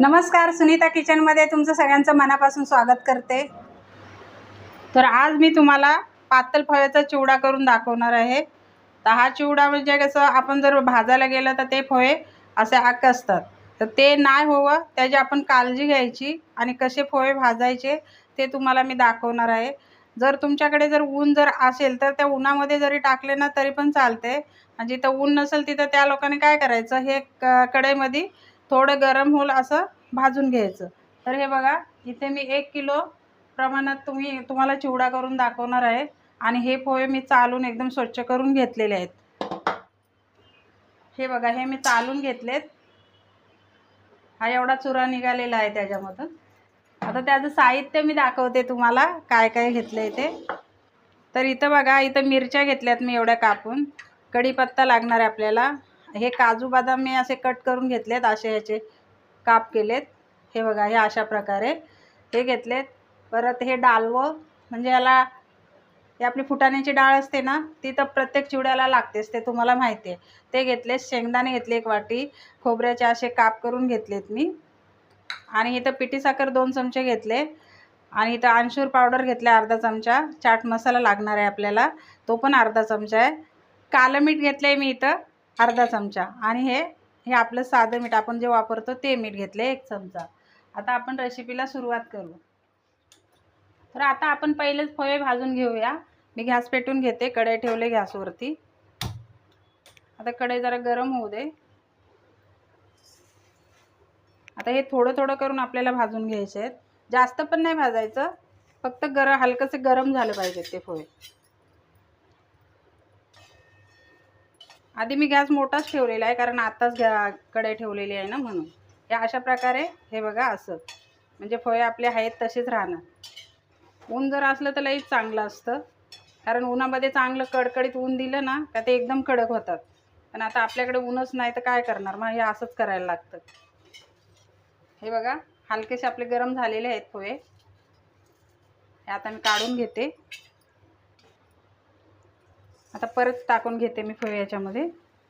नमस्कार सुनीता किचनमध्ये तुमचं सगळ्यांचं मनापासून स्वागत करते. तर आज मी तुम्हाला पातळ फव्याचा चिवडा करून दाखवणार आहे. तर हा चिवडा म्हणजे कसं आपण जर भाजायला गेलं तर ते फवे असे आक असतात. तर ते नाही हवं त्याची आपण काळजी घ्यायची आणि कसे फवे भाजायचे ते तुम्हाला मी दाखवणार आहे. जर तुमच्याकडे जर ऊन जर असेल तर त्या उन्हामध्ये जरी टाकले ना तरी पण चालते. आणि जिथं ऊन नसेल तिथं त्या लोकांनी काय करायचं हे क कढईमध्ये थोडं गरम होईल असं भाजून घ्यायचं. तर हे बघा इथे मी एक किलो प्रमाणात तुम्ही तुम्हाला चिवडा करून दाखवणार आहे. आणि हे पोहे मी चालून एकदम स्वच्छ करून घेतलेले आहेत. हे बघा हे मी चालून घेतलेत. हा एवढा चुरा निघालेला आहे त्याच्यामधून. आता त्याचं साहित्य मी दाखवते तुम्हाला काय काय घेतलं आहे ते. तर इथं बघा इथं मिरच्या घेतल्यात मी एवढ्या कापून. कढीपत्ता लागणार आहे आपल्याला. हे काजू बदाम मी असे कट करून घेतलेत असे ह्याचे काप केलेत. हे बघा हे अशा प्रकारे हे घेतलेत. परत हे डालवं म्हणजे याला हे आपली फुटाण्याची डाळ असते ना ती तर प्रत्येक चिवड्याला लागतेच ते तुम्हाला माहिती आहे. ते घेतले शेंगदाणे घेतले एक वाटी खोबऱ्याचे असे काप करून घेतलेत मी. आणि इथं पिठी साखर दोन चमचे घेतले. आणि इथं अंशूर पावडर घेतला अर्धा चमचा. चाट मसाला लागणार आहे आपल्याला तो पण अर्धा चमचा आहे. कालं मीठ घेतलं आहे मी इथं. अर्धा चमचा. आणि हे हे आपलं साधं मीठ आपण जे वापरतो ते मीठ घेतलं एक चमचा. आता आपण रेसिपीला सुरुवात करू. तर आता आपण पहिलेच फळे भाजून घेऊया. मी गॅस पेटून घेते कढई ठेवले गॅसवरती. आता कढई जरा गरम होऊ दे. आता हे थोडं थोडं करून आपल्याला भाजून घ्यायचे आहेत. जास्त पण नाही भाजायचं फक्त गर हलकंसं गरम झालं पाहिजेत ते फळे. आधी मी गॅस मोठाच ठेवलेला आहे कारण आत्ताच गॅ कढई ठेवलेली आहे ना म्हणून. हे अशा प्रकारे हे बघा असं. म्हणजे फळे आपले आहेत तसेच राहणार. ऊन जर असलं तर लईच चांगलं असतं. कारण उन्हामध्ये चांगलं कडकडीत ऊन दिलं ना का ते एकदम कडक होतात. पण आता आपल्याकडे ऊनच नाही तर काय करणार? मग हे असंच करायला लागतं. हे बघा हलकेसे आपले गरम झालेले आहेत पोहे हे आता मी काढून घेते. आता परत टाकून घेते मी पोहे याच्यामध्ये.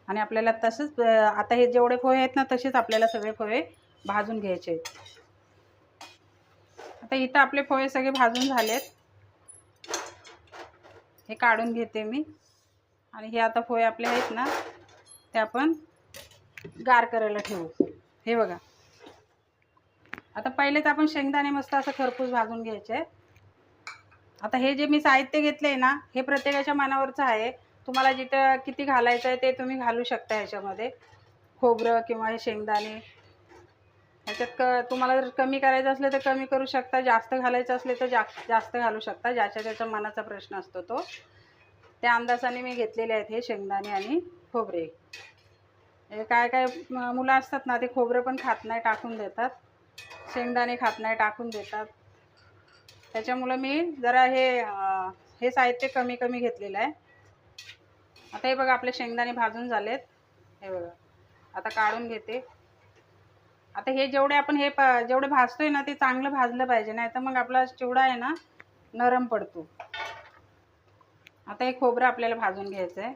आणि आपल्याला तसंच आता हे जेवढे पोहे आहेत ना तसेच आपल्याला सगळे पोहे भाजून घ्यायचे आहेत. आता इथं आपले पोहे सगळे भाजून झालेत. हे काढून घेते मी. आणि हे आता पोहे आपले आहेत ना ते आपण गार करायला ठेवू. हे बघा. आता पहिलेच आपण शेंगदाणे मस्त असं खरपूस भाजून घ्यायचे. आहेत आता हे जे मी साहित्य घेतलं आहे ना हे प्रत्येकाच्या मनावरचं आहे. तुम्हाला जिथं किती घालायचं आहे ते तुम्ही घालू शकता ह्याच्यामध्ये. खोबरं किंवा हे शेंगदाणे. ह्याच्यात क तुम्हाला जर कमी करायचं असलं तर कमी करू शकता जास्त घालायचं असले तर जा जास्त घालू शकता ज्याच्या त्याच्या मनाचा प्रश्न असतो तो. त्या अंदाजाने मी घेतलेले आहेत हे शेंगदाणे आणि खोबरे. हे काय काय म- मुलं असतात ना ते खोबरं पण खात नाही टाकून देतात. शेंगदाणे खात नाही टाकून देतात. त्याच्यामुळं मी जरा हे हे साहित्य कमी कमी घेतलेलं आहे. आता हे बघा आपले शेंगदाणे भाजून झालेत. हे बघा आता काढून घेते. आता हे जेवढे आपण हे प जेवढे भाजतोय ना ते चांगलं भाजलं पाहिजे. नाही तर मग आपला चिवडा आहे ना नरम पडतो. आता हे खोबरं आपल्याला भाजून घ्यायचं आहे.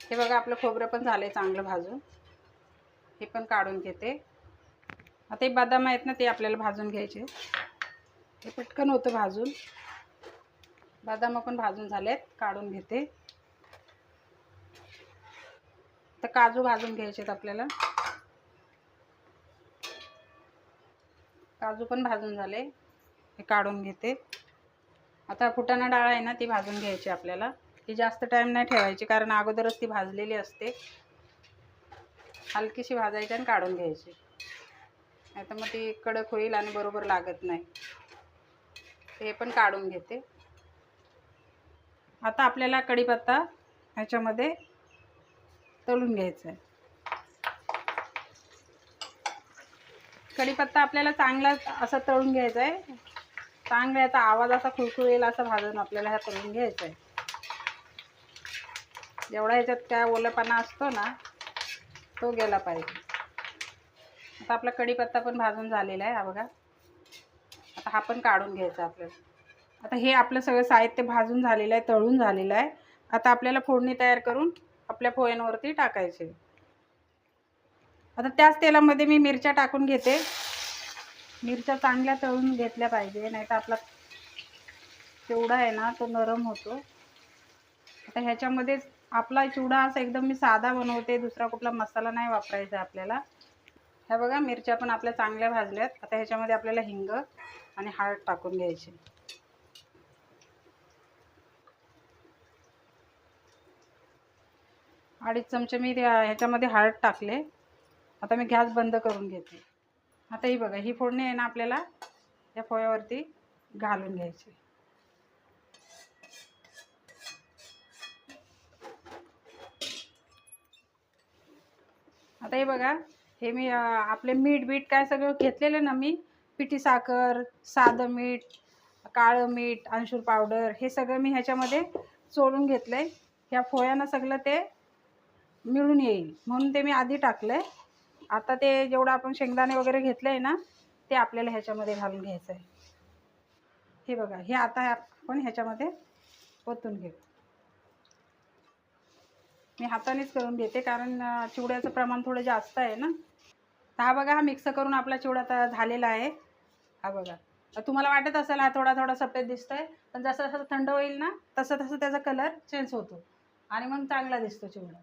हे बघा आपलं खोबरं पण झालं आहे चांगलं भाजून. हे पण काढून घेते. आता हे बदाम आहेत ना ते आपल्याला भाजून घ्यायचे. हे पटकन होतं भाजून. बदाम पण भाजून झालेत काढून घेते. तर काजू भाजून घ्यायचे आहेत आपल्याला. काजू पण भाजून झाले हे काढून घेते. आता फुटाणा डाळ आहे ना ती भाजून घ्यायची आपल्याला. ती जास्त टाईम नाही ठेवायची कारण अगोदरच ती भाजलेली असते. हलकीशी भाजायची आणि काढून घ्यायची. नाही तर मग ती कडक होईल आणि बरोबर लागत नाही. हे पण काढून घेते. आता आपल्याला कढीपत्ता ह्याच्यामध्ये तळून घ्यायचा आहे कढीपत्ता आपल्याला चांगला असा तळून घ्यायचा आहे चांगला याचा आवाज असा खुळखुळेल असं भाजून आपल्याला ह्या तळून घ्यायचा आहे जेवढा ह्याच्यात काय ओलपणा असतो ना तो गेला पाहिजे. आता आपला कढीपत्ता पण भाजून झालेला आहे हा बघा. आता हा पण काढून घ्यायचा आपल्याला. आता हे आपलं सगळं साहित्य भाजून झालेलं आहे तळून झालेलं आहे. आता आपल्याला फोडणी तयार करून आपल्या पोह्यांवरती टाकायचे. आता त्याच तेलामध्ये मी मिरच्या टाकून घेते. मिरच्या चांगल्या तळून घेतल्या पाहिजे नाही तर आपला चिवडा आहे ना तो नरम होतो. आता ह्याच्यामध्येच आपला चिवडा असा एकदम मी साधा बनवते दुसरा कुठला मसाला नाही वापरायचा आपल्याला. ह्या बघा मिरच्या पण आपल्या चांगल्या भाजल्यात. आता ह्याच्यामध्ये आपल्याला हिंग आणि हळद टाकून घ्यायची. अडीच चमचे मी त्या- ह्याच्यामध्ये हळद टाकले. आता मी गॅस बंद करून घेते. आता ही बघा ही फोडणी आहे ना आपल्याला या फोळ्यावरती घालून घ्यायची. आता हे बघा हे मी आपले मीठ बीठ काय सगळं घेतलेलं ना मी. पिठी साखर साधं मीठ काळं मीठ अंशूर पावडर हे सगळं मी ह्याच्यामध्ये चोळून घेतलं आहे ह्या फोयानं सगळं ते मिळून येईल. म्हणून ते मी आधी टाकलं आहे आता ते जेवढं आपण शेंगदाणे वगैरे घेतलं आहे ना ते आपल्याला ह्याच्यामध्ये घालून घ्यायचं आहे हे बघा हे आता आपण ह्याच्यामध्ये ओतून घेऊ. मी हातानेच करून घेते कारण चिवड्याचं प्रमाण थोडं जास्त आहे ना. तर हा बघा हा मिक्स करून आपला चिवडा आता झालेला आहे. हा बघा. तुम्हाला वाटत असेल हा थोडा थोडा सफेद दिसतोय पण जसं जसं थंड होईल ना तसं तसं त्याचा कलर चेंज होतो. आणि मग चांगला दिसतो चिवडा.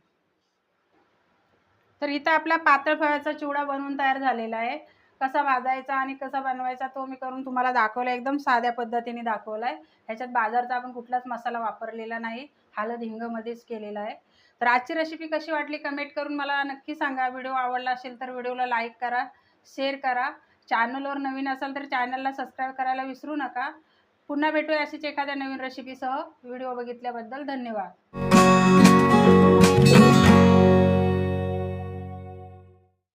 तर इथं आपला पातळ फळाचा चिवडा बनवून तयार झालेला आहे. कसा भाजायचा आणि कसा बनवायचा तो मी करून तुम्हाला दाखवला एकदम साध्या पद्धतीने दाखवला आहे ह्याच्यात बाजारचा आपण कुठलाच मसाला वापरलेला नाही. हळद हिंगमध्येच केलेला आहे. तर आजची रेसिपी कशी वाटली कमेंट करून मला नक्की सांगा. व्हिडिओ आवडला असेल तर व्हिडिओला लाईक करा शेअर करा. चॅनलवर नवीन असाल तर चॅनलला सबस्क्राईब करायला विसरू नका. पुन्हा भेटूया अशीच एखाद्या नवीन रेसिपीसह व्हिडिओ बघितल्याबद्दल धन्यवाद.